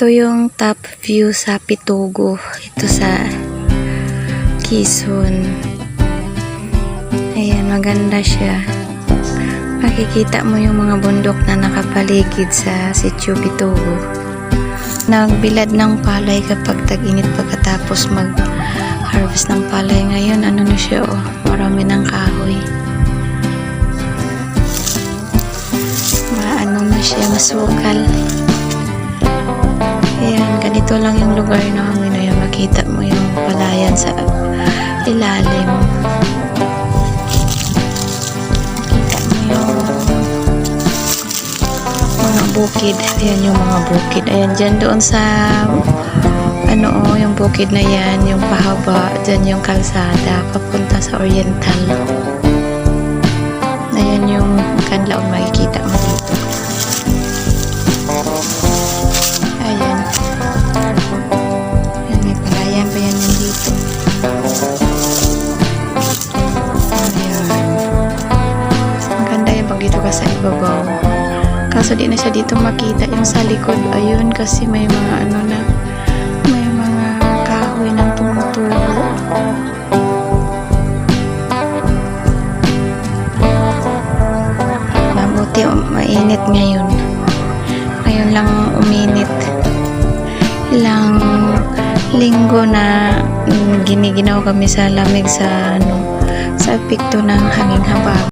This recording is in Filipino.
Ito yung top view sa Pitugo. Ito sa Quezon. Ayan, maganda siya. Makikita mo yung mga bundok na nakapaligid sa Sitio Pitugo. Nagbilad ng palay kapag tag-init pagkatapos mag-harvest ng palay. Ngayon, ano na siya, oh, marami ng kahoy. Maano na siya, masukal. Ayan, ganito lang yung lugar namin. Ayan, makita mo yung palayan sa ilalim. Kita mo yung mga bukid. Ayan yung mga bukid. Ayan, dyan doon sa ano oh, yung bukid na yan, yung pahaba, dyan yung kalsada, papunta sa Oriental. Ayan yung kanlaon ka sa ibabaw. Kaso di na siya dito makita yung sa likod. Ayun, kasi may mga ano na, may mga kahoy ng tumutubo. Mabuti, um, mainit ngayon. Ngayon lang uminit. Ilang linggo na mm, giniginaw kami sa lamig sa ano sa epekto ng hanging habag.